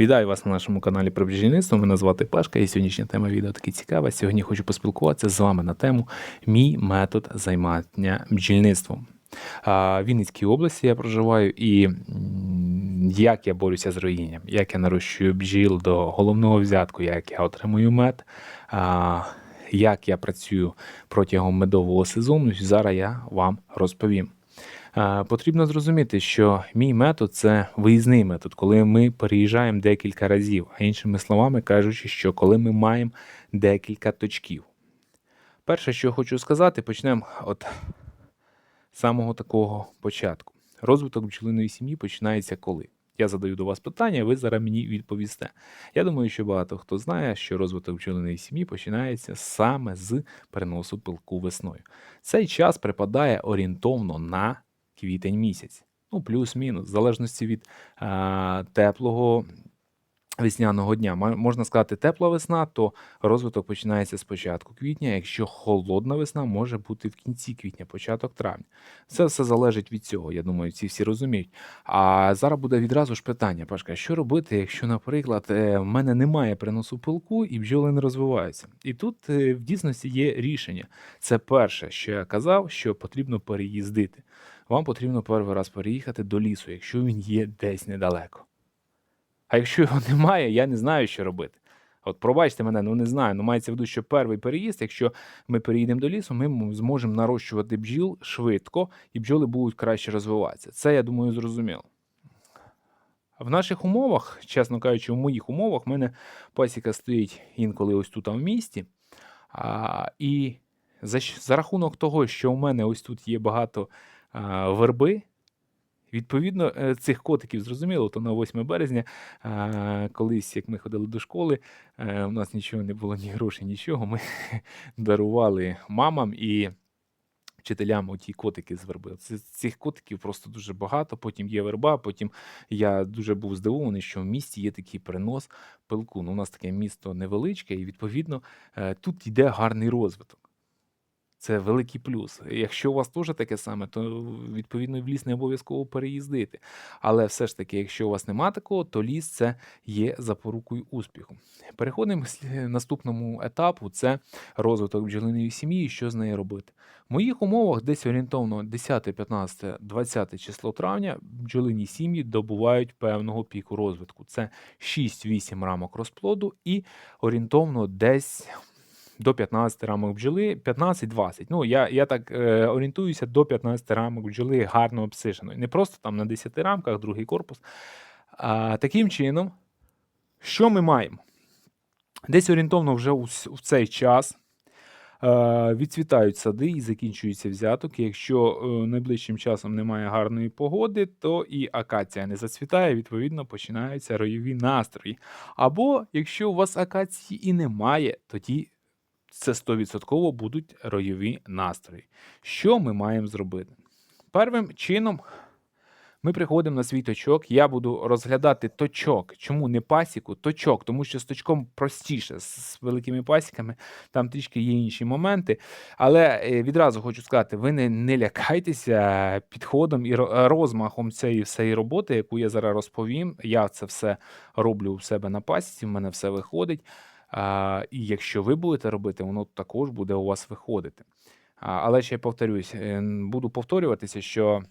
Вітаю вас на нашому каналі про бджільництво. Мене звати Пашка, і сьогоднішня тема відео таки цікава. Сьогодні хочу поспілкуватися з вами на тему Мій метод займання бджільництвом. В Вінницькій області я проживаю, і як я борюся з роїнням, як я нарощую бджіл до головного взятку, як я отримую мед, як я працюю протягом медового сезону. Зараз я вам розповім. Потрібно зрозуміти, що мій метод це виїзний метод, коли ми переїжджаємо декілька разів, а іншими словами кажучи, що коли ми маємо декілька точків. Перше, що я хочу сказати, почнемо от самого такого початку. Розвиток бджолиної сім'ї починається коли? Я задаю до вас питання, ви зараз мені відповісте. Я думаю, що багато хто знає, що розвиток бджолиної сім'ї починається саме з переносу пилку весною. Цей час припадає орієнтовно на квітень місяць. Ну, плюс-мінус, в залежності від а, теплого весняного дня. Можна сказати, тепла весна, то розвиток починається з початку квітня. Якщо холодна весна, може бути в кінці квітня, початок травня. Це все залежить від цього. Я думаю, ці всі розуміють. А зараз буде відразу ж питання, Пашка, що робити, якщо, наприклад, е, в мене немає приносу пилку і бджоли не розвиваються? І тут е, в дійсності є рішення. Це перше, що я казав, що потрібно переїздити. Вам потрібно перший раз переїхати до лісу, якщо він є десь недалеко. А якщо його немає, я не знаю, що робити. От пробачте мене, ну не знаю. Ну мається в виду, що перший переїзд, якщо ми переїдемо до лісу, ми зможемо нарощувати бджіл швидко, і бджоли будуть краще розвиватися. Це, я думаю, зрозуміло. В наших умовах, чесно кажучи, в моїх умовах, в мене пасіка стоїть інколи ось тут а в місті. А, і за, за рахунок того, що у мене ось тут є багато а, верби, відповідно, е, цих котиків зрозуміло, то на 8 березня, колись, як ми ходили до школи, е, у нас нічого не було, ні грошей, нічого. Ми дарували мамам і вчителям оті котики з верби. Цих котиків просто дуже багато. Потім є верба. Потім я дуже був здивований, що в місті є такий перенос пилку. Ну, у нас таке місто невеличке, і відповідно е, тут йде гарний розвиток. Це великий плюс. Якщо у вас теж таке саме, то відповідно в ліс не обов'язково переїздити. Але все ж таки, якщо у вас нема такого, то ліс це є запорукою успіху. Переходимо к наступному етапу: це розвиток бджолиної сім'ї що з нею робити. В моїх умовах десь орієнтовно 10, 15, 20 число травня бджолині сім'ї добувають певного піку розвитку. Це 6-8 рамок розплоду і орієнтовно десь до 15 рамок бджоли, 15-20. Ну, я, я так е, орієнтуюся до 15 рамок бджоли гарно обсиженої. Не просто там на 10 рамках, другий корпус. А, таким чином, що ми маємо? Десь орієнтовно вже у, у цей час е, відцвітають сади і закінчується взяток. Якщо е, найближчим часом немає гарної погоди, то і акація не зацвітає, відповідно, починаються ройові настрої. Або якщо у вас акації і немає, тоді це 100% будуть ройові настрої. Що ми маємо зробити? Первим чином ми приходимо на свій точок. Я буду розглядати точок. Чому не пасіку? Точок, тому що з точком простіше, з- великими пасіками там трішки є інші моменти. Але е, відразу хочу сказати: ви не, не лякайтеся підходом і розмахом цієї всієї роботи, яку я зараз розповім. Я це все роблю у себе на пасіці, в мене все виходить. І якщо ви будете робити, воно також буде у вас виходити. Але ще повторюсь, е, буду повторюватися, що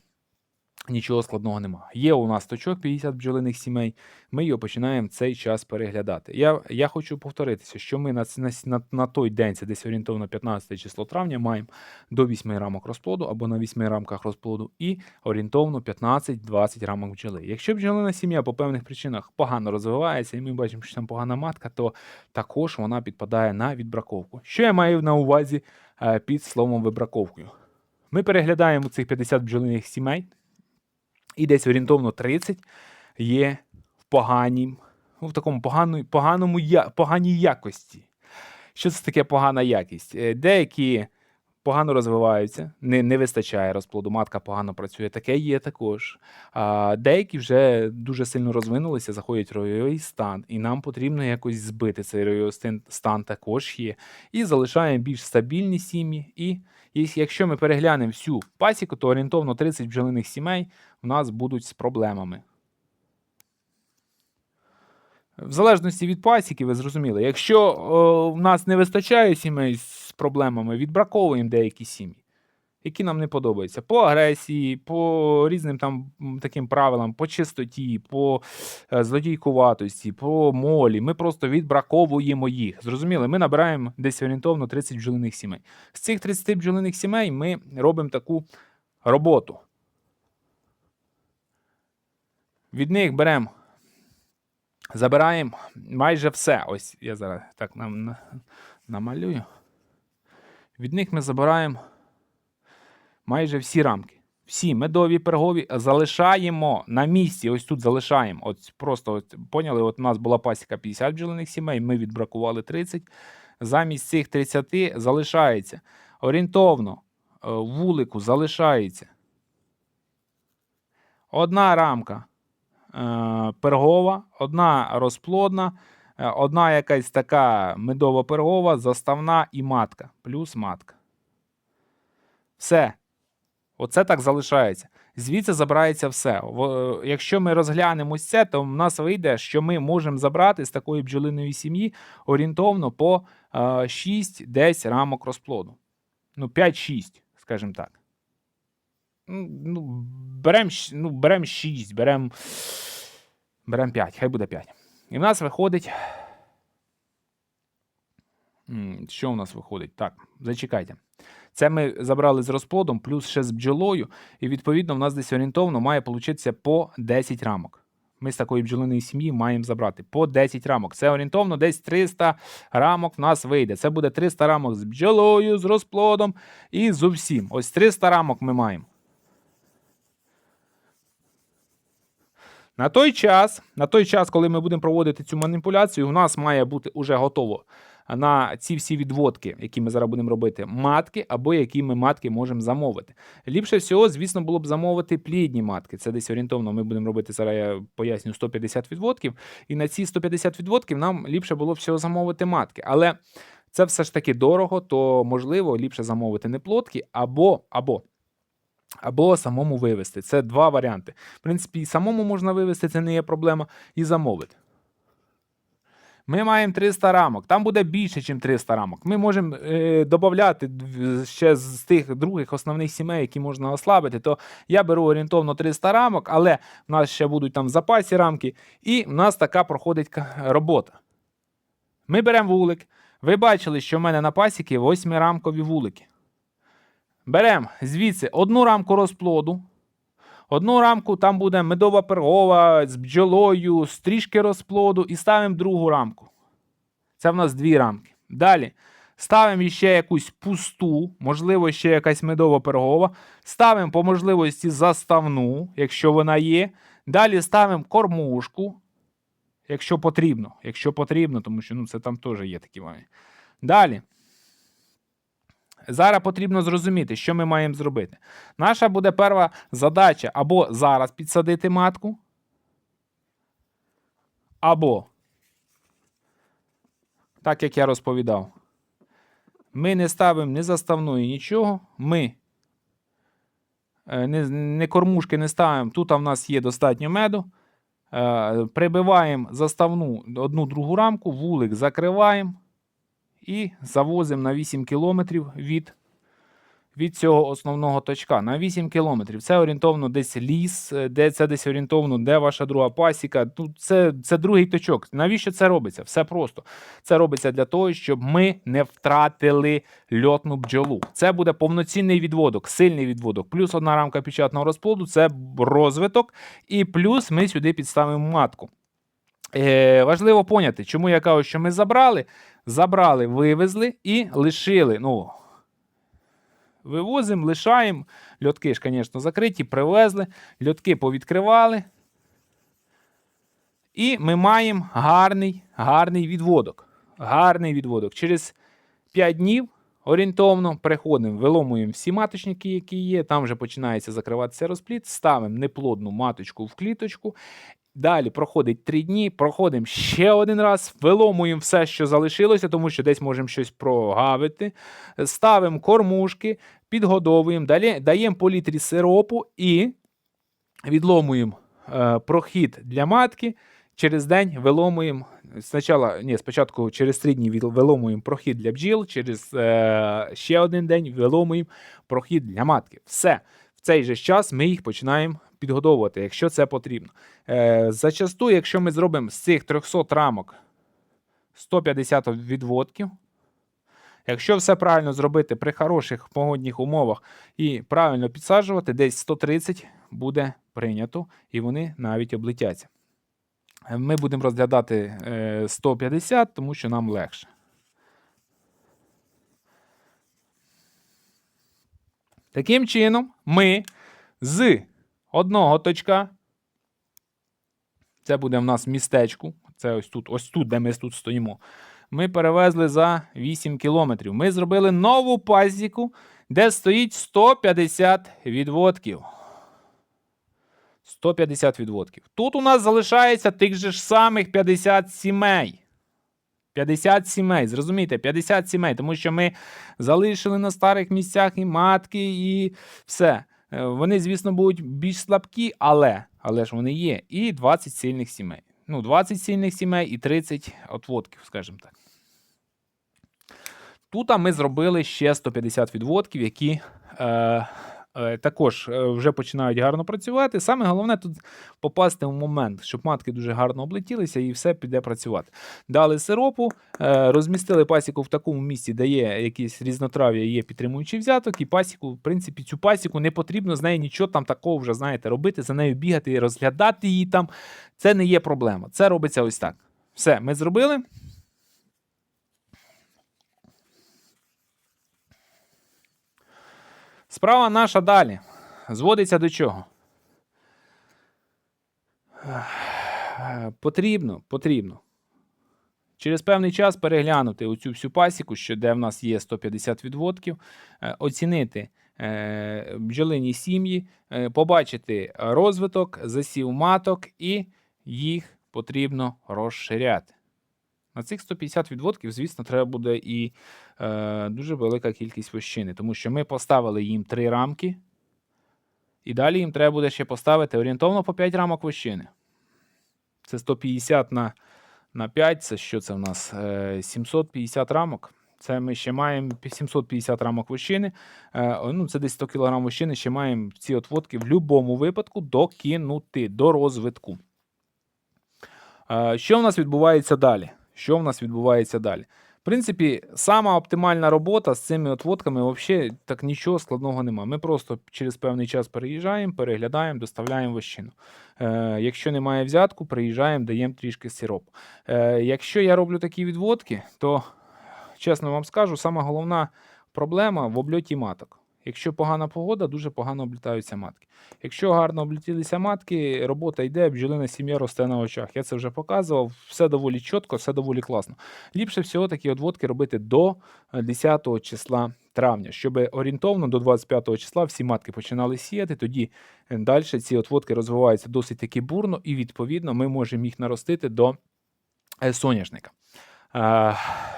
нічого складного нема. Є у нас точок 50 бджолиних сімей, ми його починаємо цей час переглядати. Я, я хочу повторитися, що ми на, на, на, той день, це десь орієнтовно 15 число травня, маємо до 8 рамок розплоду або на 8 рамках розплоду і орієнтовно 15-20 рамок бджоли. Якщо бджолина сім'я по певних причинах погано розвивається, і ми бачимо, що там погана матка, то також вона підпадає на відбраковку. Що я маю на увазі е, під словом вибраковкою? Ми переглядаємо цих 50 бджолиних сімей, і десь орієнтовно 30 є в поганім, ну, в такому погану, поганому, поганій якості. Що це таке погана якість? Е, Деякі погано розвиваються, не, не вистачає розплоду, матка погано працює. Таке є також. А деякі вже дуже сильно розвинулися, заходять ройовий стан, і нам потрібно якось збити цей ройовий стан також є. І залишаємо більш стабільні сім'ї. І якщо ми переглянемо всю пасіку, то орієнтовно 30 бджолиних сімей у нас будуть з проблемами. В залежності від пасіки, ви зрозуміли, якщо о, в нас не вистачає сімей з проблемами, відбраковуємо деякі сім'ї, які нам не подобаються. По агресії, по різним там таким правилам, по чистоті, по е, злодійкуватості, по молі. Ми просто відбраковуємо їх. Зрозуміли, ми набираємо десь орієнтовно 30 бджолиних сімей. З цих 30 бджолиних сімей ми робимо таку роботу. Від них беремо, забираємо майже все. Ось я зараз так нам намалюю. Від них ми забираємо майже всі рамки. Всі медові, пергові залишаємо на місці. Ось тут залишаємо. От просто от, поняли, от у нас була пасіка 50 бджолиних сімей, ми відбракували 30. Замість цих 30 залишається. Орієнтовно е, вулику залишається одна рамка е, пергова, одна розплодна, е, одна якась така медова пергова, заставна і матка, плюс матка. Все. Оце так залишається. Звідси забирається все. Якщо ми розглянемо це, то в нас вийде, що ми можемо забрати з такої бджолиної сім'ї орієнтовно по е, 6-10 рамок розплоду. Ну, 5-6, скажімо так. Ну, ну, беремо ну, берем 6, беремо берем 5, хай буде 5. І в нас виходить. Що в нас виходить? Так, зачекайте. Це ми забрали з розплодом, плюс ще з бджолою, і відповідно в нас десь орієнтовно має получитися по 10 рамок. Ми з такої бджолиної сім'ї маємо забрати по 10 рамок. Це орієнтовно десь 300 рамок в нас вийде. Це буде 300 рамок з бджолою, з розплодом і з усім. Ось 300 рамок ми маємо. На той час, на той час, коли ми будемо проводити цю маніпуляцію, у нас має бути уже готово на ці всі відводки, які ми зараз будемо робити, матки або які ми матки можемо замовити. Ліпше всього, звісно, було б замовити плідні матки. Це десь орієнтовно. Ми будемо робити зараз, я поясню, 150 відводків. І на ці 150 відводків нам ліпше було б всього замовити матки. Але це все ж таки дорого, то можливо ліпше замовити не плотки або або. Або самому вивезти. Це два варіанти. В принципі, і самому можна вивезти, це не є проблема, і замовити. Ми маємо 300 рамок. Там буде більше, ніж 300 рамок. Ми можемо е, додати ще з тих других основних сімей, які можна ослабити. То я беру орієнтовно 300 рамок, але в нас ще будуть там в запасі рамки, і в нас така проходить робота. Ми беремо вулик. Ви бачили, що в мене на пасіки 8-рамкові вулики. Беремо звідси одну рамку розплоду. Одну рамку там буде медова пергова з бджолою, з трішки розплоду, і ставимо другу рамку. Це в нас дві рамки. Далі ставимо ще якусь пусту, можливо, ще якась медова пергова. Ставимо по можливості заставну, якщо вона є. Далі ставимо кормушку, якщо потрібно. Якщо потрібно, тому що ну, це там теж є такі моменти. Далі. Зараз потрібно зрозуміти, що ми маємо зробити. Наша буде перша задача або зараз підсадити матку, або, так як я розповідав, ми не ставимо ні заставної нічого. Ми е, не, кормушки не ставимо. Тут в нас є достатньо меду. Е, Прибиваємо заставну одну другу рамку, вулик закриваємо і завозимо на 8 кілометрів від, від цього основного точка. На 8 кілометрів. Це орієнтовно десь ліс, е, де це десь орієнтовно, де ваша друга пасіка. Тут це, це другий точок. Навіщо це робиться? Все просто. Це робиться для того, щоб ми не втратили льотну бджолу. Це буде повноцінний відводок, сильний відводок. Плюс одна рамка печатного розплоду це розвиток, і плюс ми сюди підставимо матку. Е, важливо поняти, чому я кажу, що ми забрали, забрали, вивезли і лишили. Ну, вивозимо, лишаємо. Льотки ж, звісно, закриті, привезли, льотки повідкривали. І ми маємо гарний, гарний відводок. Гарний відводок. Через 5 днів орієнтовно приходимо, виломуємо всі маточники, які є. Там вже починається закриватися розплід, ставимо неплодну маточку в кліточку. Далі проходить 3 дні, проходимо ще один раз, виломуємо все, що залишилося, тому що десь можемо щось прогавити. Ставимо кормушки, підгодовуємо, далі даємо по літрі сиропу і відломуємо е, прохід для матки через день виломуємо. Спочатку, ні, спочатку через три дні виломуємо прохід для бджіл, через е, ще один день виломуємо прохід для матки. Все. В цей же час ми їх починаємо підгодовувати, якщо це потрібно. Е, зачасту, якщо ми зробимо з цих 300 рамок 150 відводків, якщо все правильно зробити при хороших погодних умовах і правильно підсаджувати, десь 130 буде прийнято, і вони навіть облетяться. Е, Ми будемо розглядати е, 150, тому що нам легше. Таким чином, ми з одного точка, це буде в нас містечку, це ось тут, ось тут, де ми тут стоїмо. Ми перевезли за 8 кілометрів. Ми зробили нову пасіку, де стоїть 150 відводків. 150 відводків. Тут у нас залишається тих же ж самих 50 сімей. 50 сімей, зрозумійте, 50 сімей, тому що ми залишили на старих місцях і матки, і все. Е, Вони, звісно, будуть більш слабкі, але, але ж вони є. І 20 сильних сімей. Ну, 20 сильних сімей і 30 отводків, скажімо так. Тут ми зробили ще 150 відводків, які е, також е, вже починають гарно працювати. Саме головне тут попасти в момент, щоб матки дуже гарно облетілися і все піде працювати. Дали сиропу, е, розмістили пасіку в такому місці, де є якісь різнотрав'я, є підтримуючий взяток, і пасіку, в принципі, цю пасіку не потрібно з нею нічого там такого вже, знаєте, робити, за нею бігати і розглядати її там. Це не є проблема. Це робиться ось так. Все, ми зробили. Справа наша далі. Зводиться до чого? Потрібно, потрібно. Через певний час переглянути оцю всю пасіку, що де в нас є 150 відводків, е, оцінити е, бджолині сім'ї, е, побачити розвиток, засів маток, і їх потрібно розширяти. На цих 150 відводків, звісно, треба буде і е, дуже велика кількість вощини, тому що ми поставили їм три рамки, і далі їм треба буде ще поставити орієнтовно по 5 рамок вощини. Це 150 на, на 5, це що це в нас? Е, 750 рамок. Це ми ще маємо 750 рамок вощини. Е, ну, це десь 100 кг вощини, ще маємо ці отводки в будь-якому випадку докинути до розвитку. Е, Що в нас відбувається далі? Що в нас відбувається далі? В принципі, сама оптимальна робота з цими отводками взагалі так нічого складного нема. Ми просто через певний час переїжджаємо, переглядаємо, доставляємо вощину. Е, якщо немає взятку, приїжджаємо, даємо трішки сиропу. Е, якщо я роблю такі відводки, то чесно вам скажу, сама головна проблема в обльоті маток. Якщо погана погода, дуже погано облітаються матки. Якщо гарно облетілися матки, робота йде, бджолина сім'я росте на очах. Я це вже показував, все доволі чітко, все доволі класно. Ліпше всього такі одводки робити до е, 10 числа травня, щоб орієнтовно до 25 числа всі матки починали сіяти, тоді далі ці отводки розвиваються досить таки бурно, і відповідно ми можемо їх наростити до е, соняшника. Е,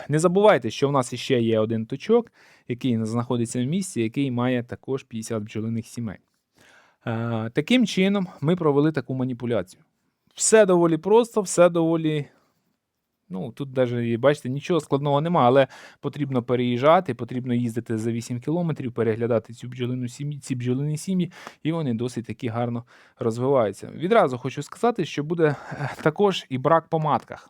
Не забувайте, що в нас ще є один точок, який знаходиться в місці, який має також 50 бджолиних сімей. Е, Таким чином, ми провели таку маніпуляцію. Все доволі просто, все доволі. Ну, тут навіть, бачите, нічого складного немає, але потрібно переїжджати, потрібно їздити за 8 кілометрів, переглядати цю бджолину сім'ї, ці бджолині сім'ї, і вони досить таки гарно розвиваються. Відразу хочу сказати, що буде е, також і брак по матках.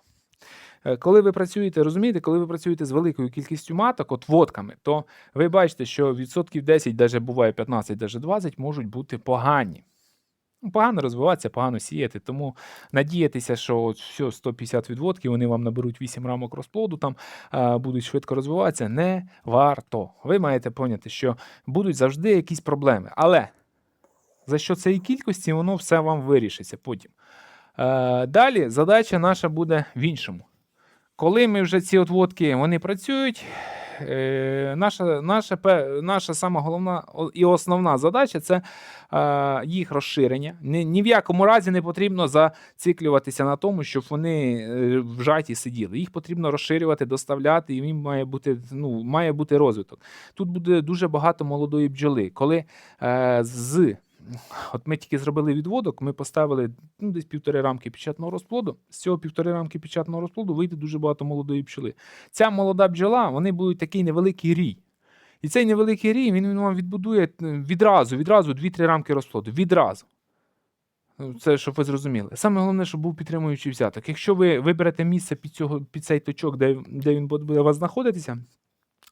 Е, Коли ви працюєте, розумієте, коли ви працюєте з великою кількістю маток, от водками, то ви бачите, що відсотків 10, навіть буває 15, навіть 20 можуть бути погані. Ну, Погано розвиватися, погано сіяти. Тому надіятися, що от все, 150 відводків, вони вам наберуть 8 рамок розплоду, там а, будуть швидко розвиватися, не варто. Ви маєте поняти, що будуть завжди якісь проблеми. Але за що цієї кількості, воно все вам вирішиться потім. Е, далі задача наша буде в іншому. Коли ми вже ці отводки вони працюють, е, наша, наша, наша сама головна і основна задача це е, їх розширення. Ні, ні в якому разі не потрібно зациклюватися на тому, щоб вони е, вжаті сиділи. Їх потрібно розширювати, доставляти, і їм має бути, ну, має бути розвиток. Тут буде дуже багато молодої бджоли. Коли е, з от ми тільки зробили відводок, ми поставили ну, десь півтори рамки печатного розплоду. З цього півтори рамки печатного розплоду вийде дуже багато молодої пчели. Ця молода бджола, вони будуть такий невеликий рій. І цей невеликий рій він, вам відбудує е, відразу, відразу 2-3 рамки розплоду. Відразу. Ну, Це щоб ви зрозуміли. Саме головне, щоб був підтримуючий взяток. Якщо ви виберете місце під, цього, під цей точок, де, де він буде у вас знаходитися,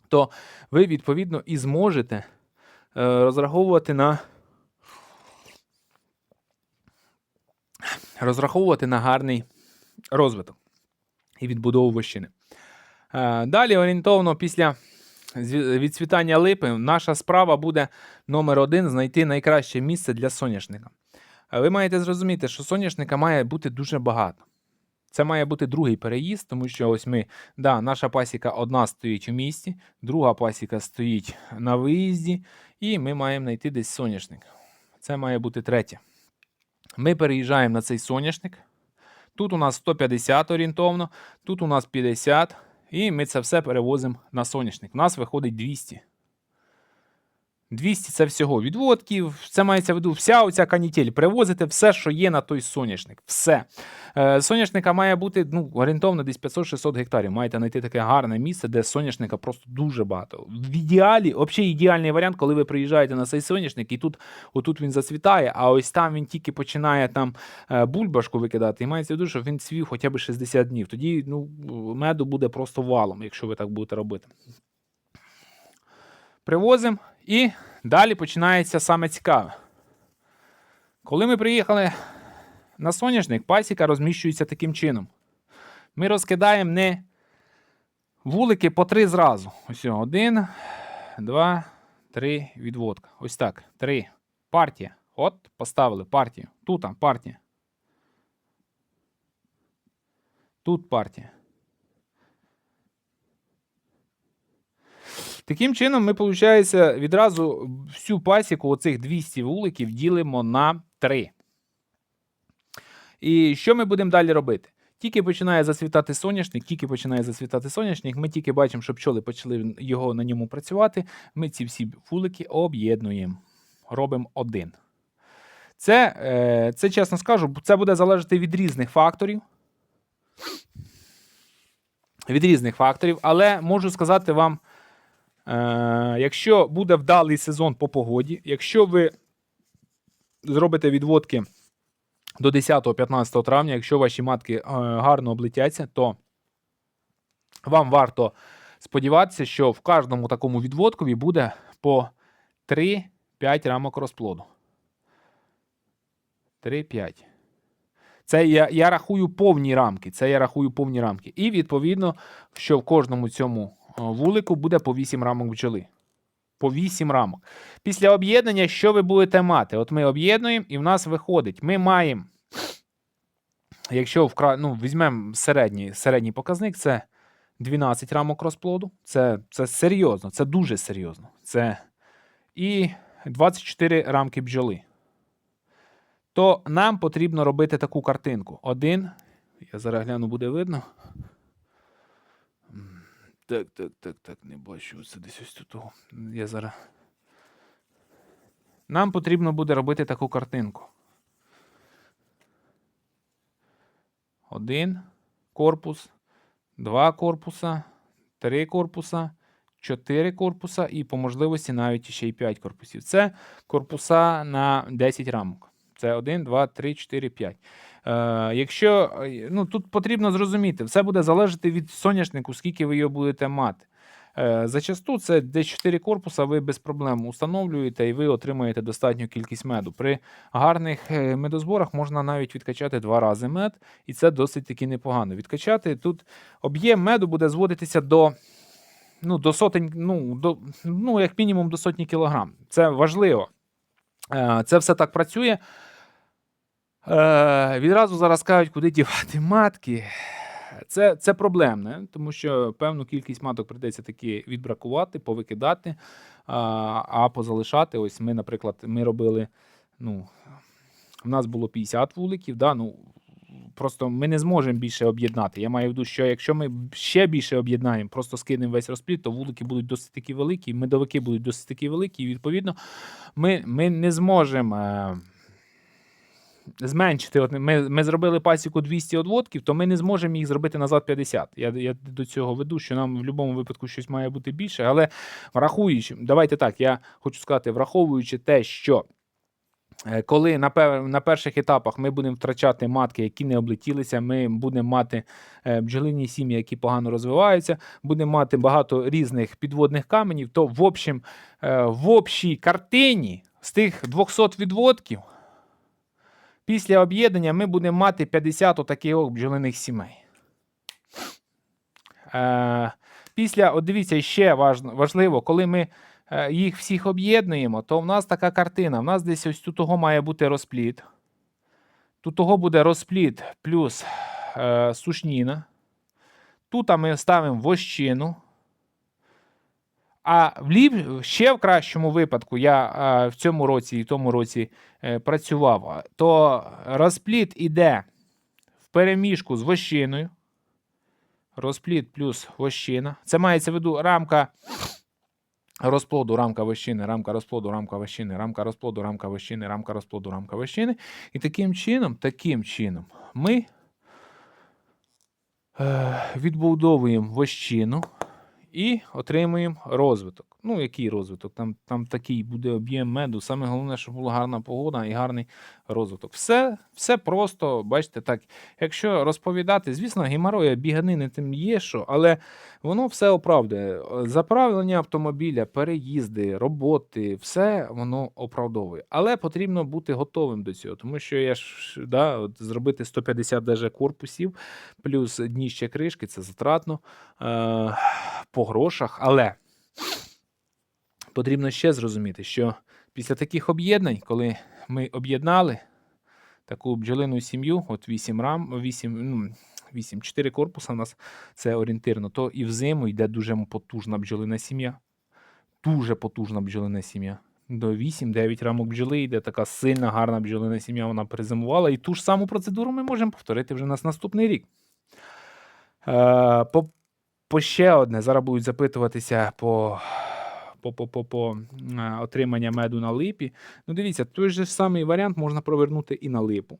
то ви відповідно і зможете е, розраховувати на розраховувати на гарний розвиток і відбудову вощини. Е, Далі орієнтовно після відцвітання липи наша справа буде номер один знайти найкраще місце для соняшника. Ви маєте зрозуміти, що соняшника має бути дуже багато. Це має бути другий переїзд, тому що ось ми, да, наша пасіка одна стоїть у місті, друга пасіка стоїть на виїзді, і ми маємо знайти десь соняшник. Це має бути третє. Ми переїжджаємо на цей соняшник. Тут у нас 150 орієнтовно, тут у нас 50, і ми це все перевозимо на соняшник. У нас виходить 200. 200 це всього відводків, це мається в виду вся оця канітель. Привозите все, що є на той соняшник. Все. Е, соняшника має бути ну, орієнтовно десь 500-600 гектарів. Маєте знайти таке гарне місце, де соняшника просто дуже багато. В ідеалі, взагалі ідеальний варіант, коли ви приїжджаєте на цей соняшник, і тут, отут він зацвітає, а ось там він тільки починає там е, бульбашку викидати. І мається в виду, щоб він цвів хоча б 60 днів. Тоді ну, меду буде просто валом, якщо ви так будете робити. Привозимо і далі починається саме цікаве. Коли ми приїхали на соняшник, пасіка розміщується таким чином. Ми розкидаємо не вулики по три зразу. Ось один, два, три, відводка. Ось так. Три. Партія. От, поставили партію. Тут там партія. Тут партія. Таким чином, ми, виходить, відразу всю пасіку, оцих 200 вуликів, ділимо на 3. І що ми будемо далі робити? Тільки починає зацвітати соняшник, тільки починає зацвітати соняшник, ми тільки бачимо, що пчоли почали його на ньому працювати. Ми ці всі вулики об'єднуємо. Робимо один. Це, е, це, чесно скажу, це буде залежати від різних факторів. Від різних факторів, але можу сказати вам. Е, якщо буде вдалий сезон по погоді, якщо ви зробите відводки до 10-15 травня, якщо ваші матки е, гарно облетяться, то вам варто сподіватися, що в кожному такому відводкові буде по 3-5 рамок розплоду. 3-5. Це я, я рахую повні рамки. Це я рахую повні рамки. І відповідно, що в кожному цьому вулику буде по 8 рамок бджоли. По 8 рамок. Після об'єднання, що ви будете мати? От ми об'єднуємо, і в нас виходить. Ми маємо, якщо вкра... ну, візьмемо середній, середній показник, це 12 рамок розплоду. Це, це серйозно, це дуже серйозно. Це і 24 рамки бджоли то нам потрібно робити таку картинку. Один. Я зараз гляну, буде видно. Так, так, так, так, не бачу. Це десь ось тут. Я зараз. Нам потрібно буде робити таку картинку. Один корпус, два корпуса, три корпуса, чотири корпуса і по можливості навіть ще й 5 корпусів. Це корпуса на 10 рамок. Це 1, 2, 3, 4, 5. Е, якщо е, ну, тут потрібно зрозуміти, все буде залежати від соняшнику, скільки ви його будете мати. Е, зачасту це десь 4 корпуса, ви без проблем установлюєте і ви отримаєте достатню кількість меду. При гарних медозборах можна навіть відкачати два рази мед, і це досить таки непогано. Відкачати тут об'єм меду буде зводитися до. Ну, до сотень, ну, до, ну, як мінімум до сотні кілограм. Це важливо. Це все так працює. Е, Відразу зараз кажуть, куди дівати матки. Це, це проблемне, тому що певну кількість маток прийдеться таки відбракувати, повикидати, а, а позалишати. Ось ми, наприклад, ми робили. ну, У нас було 50 вуликів. Да, ну, просто ми не зможемо більше об'єднати. Я маю в виду, що якщо ми ще більше об'єднаємо, просто скинемо весь розплід, то вулики будуть досить такі великі, медовики будуть досить такі великі, і відповідно ми, ми не зможемо. Зменшити, от ми, ми зробили пасіку 200 одводків, то ми не зможемо їх зробити назад 50. Я, я до цього веду, що нам в будь-якому випадку щось має бути більше. Але враховуючи, давайте так, я хочу сказати, враховуючи те, що Е, Коли на, пер, на перших етапах ми будемо втрачати матки, які не облетілися, ми будемо мати е, бджолині сім'ї, які погано розвиваються, будемо мати багато різних підводних каменів, то в общем, е, в общій картині з тих 200 відводків після об'єднання ми будемо мати 50 отаких от бджолиних сімей. Е, Після, от дивіться, ще важливо, коли ми е, їх всіх об'єднуємо, то в нас така картина. В нас десь ось тут того має бути розплід. Тут того буде розплід плюс е, сушніна. Тут ми ставимо вощину. А в ще в кращому випадку я в цьому році і тому році е, працював, то розплід іде в переміжку з вощиною. Розплід плюс вощина. Це мається в виду рамка розплоду, рамка вощини, рамка розплоду, рамка вощини, рамка розплоду, рамка вощини, рамка розплоду, рамка вощини. І таким чином, таким чином ми е, відбудовуємо вощину і отримуємо розвиток. Ну, який розвиток? Там, там такий буде об'єм меду. Саме головне, щоб була гарна погода і гарний розвиток. Все, все просто, бачите, так. Якщо розповідати, звісно, геморроя, біганини тим є, що, але воно все оправдує. Заправлення автомобіля, переїзди, роботи, все воно оправдовує. Але потрібно бути готовим до цього, тому що я ж да, от зробити 150 даже корпусів, плюс дніще кришки це затратно е, по грошах. Але потрібно ще зрозуміти, що після таких об'єднань, коли ми об'єднали таку бджолину сім'ю, от 8 рам, 8, ну, 8, 4 корпуса у нас це орієнтирно, то і взиму йде дуже потужна бджолина сім'я. Дуже потужна бджолина сім'я. До 8-9 рамок бджоли йде така сильна, гарна бджолина сім'я, вона перезимувала. І ту ж саму процедуру ми можемо повторити вже у нас наступний рік. Е, по, по ще одне. Зараз будуть запитуватися по по, по, по, по е, отримання меду на липі. Ну, дивіться, той же самий варіант можна провернути і на липу.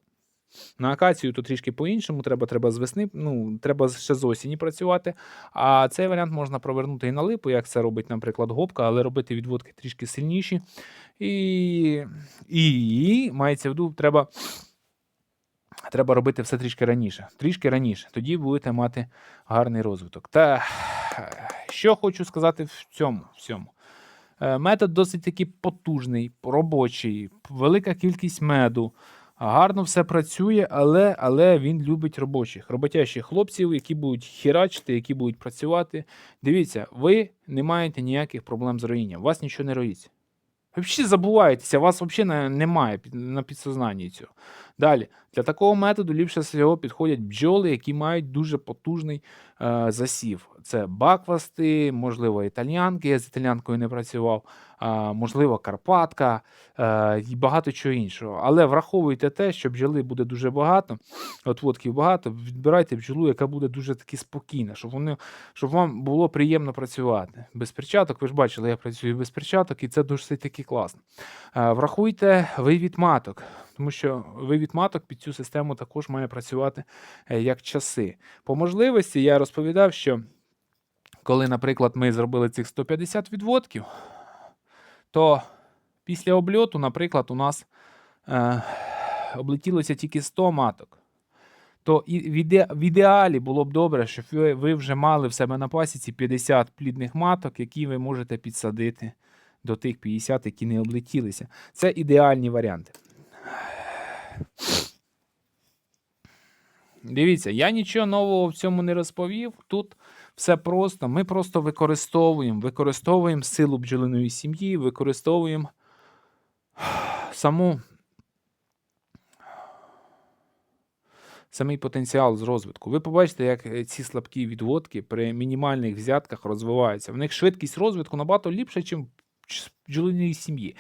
На акацію то трішки по-іншому, треба треба з весни, ну, треба ще з осені працювати. А цей варіант можна провернути і на липу, як це робить, наприклад, гопка, але робити відводки трішки сильніші. І, і мається в виду, треба. Треба робити все трішки раніше. Трішки раніше. Тоді будете мати гарний розвиток. Та що хочу сказати в цьому. Е, Метод досить таки потужний, робочий, велика кількість меду. Гарно все працює, але але він любить робочих, роботящих хлопців, які будуть хірачити, які будуть працювати. Дивіться, ви не маєте ніяких проблем з роїнням, вас нічого не роїться. Ви взагалі забуваєтеся, вас взагалі немає на підсознанні цього. Далі, для такого методу ліпше всього підходять бджоли, які мають дуже потужний е, засів. Це баквасти, можливо, італьянки. Я з італьянкою не працював, е, можливо, Карпатка е, і багато чого іншого. Але враховуйте те, що бджоли буде дуже багато, отводків багато. Відбирайте бджолу, яка буде дуже таки спокійна, щоб вони, щоб вам було приємно працювати. Без перчаток, ви ж бачили, я працюю без перчаток, і це дуже таки класно. Е, врахуйте вивід маток, тому що вивід маток під цю систему також має працювати е, як часи. По можливості я розповідав, що коли, наприклад, ми зробили цих 150 відводків, то після обльоту, наприклад, у нас е, облетілося тільки 100 маток. То в, ідеалі було б добре, щоб ви вже мали в себе на пасіці 50 плідних маток, які ви можете підсадити до тих 50, які не облетілися. Це ідеальні варіанти. Дивіться, я нічого нового в цьому не розповів. Тут все просто. Ми просто використовуємо, використовуємо силу бджолиної сім'ї, використовуємо саму. Самий потенціал з розвитку. Ви побачите, як ці слабкі відводки при мінімальних взятках розвиваються. В них швидкість розвитку набагато ліпша, ніж бджолиної сім'ї.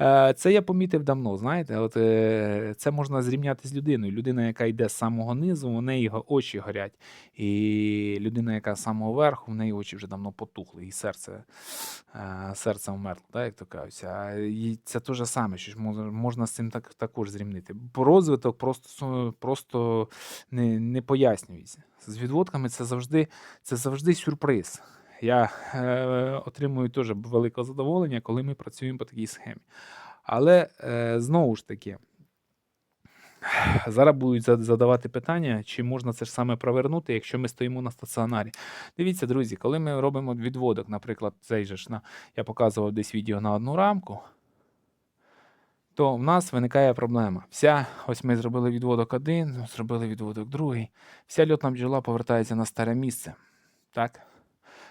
Е, Це я помітив давно. Знаєте, от е, це можна зрівняти з людиною. Людина, яка йде з самого низу, у неї очі горять. І людина, яка з самого верху, в неї очі вже давно потухли, і серце, е, серце вмерло, так, як то кажуть. І це те ж саме, що можна з цим так, також зрівнити. Бо розвиток просто, просто не, не пояснюється. З відводками це завжди, це завжди сюрприз. Я е, отримую теж велике задоволення, коли ми працюємо по такій схемі. Але е, знову ж таки, зараз будуть задавати питання, чи можна це ж саме провернути, якщо ми стоїмо на стаціонарі. Дивіться, друзі, коли ми робимо відводок, наприклад, цей же ж на я показував десь відео на одну рамку, то в нас виникає проблема. Вся, ось ми зробили відводок один, зробили відводок другий. Вся льотна бджола повертається на старе місце. Так?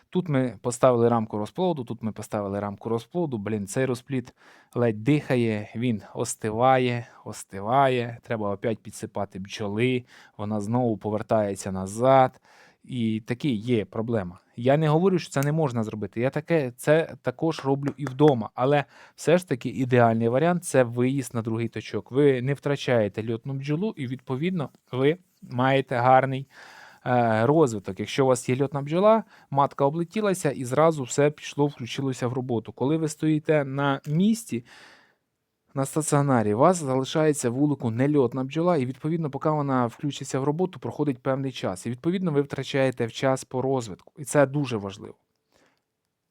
Тут ми поставили рамку розплоду, тут ми поставили рамку розплоду. Блін, цей розплід ледь дихає, він остиває, остиває. Треба опять підсипати бджоли, вона знову повертається назад. І такі є проблема. Я не говорю, що це не можна зробити. Я таке це також роблю і вдома. Але все ж таки ідеальний варіант це виїзд на другий точок. Ви не втрачаєте льотну бджолу, і відповідно ви маєте гарний розвиток. Якщо у вас є льотна бджола, матка облетілася і зразу все пішло, включилося в роботу. Коли ви стоїте на місці, на стаціонарі, у вас залишається вулику нельотна бджола, і відповідно, поки вона включиться в роботу, проходить певний час. І відповідно ви втрачаєте в час по розвитку. І це дуже важливо.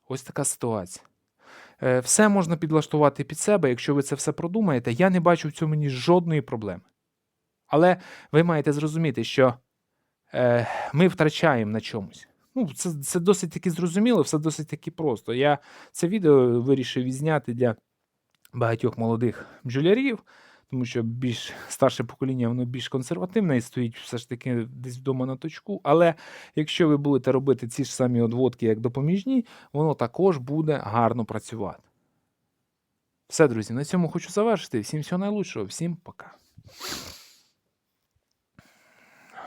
Ось така ситуація. Е, Все можна підлаштувати під себе, якщо ви це все продумаєте. Я не бачу в цьому ні жодної проблеми. Але ви маєте зрозуміти, що е, ми втрачаємо на чомусь. Ну, це, це досить таки зрозуміло, все досить таки просто. Я це відео вирішив відзняти для багатьох молодих бджолярів, тому що більш старше покоління воно більш консервативне і стоїть все ж таки десь вдома на точку. Але якщо ви будете робити ці ж самі одводки, як допоміжні, воно також буде гарно працювати. Все, друзі, на цьому хочу завершити. Всім всього найкращого, всім пока.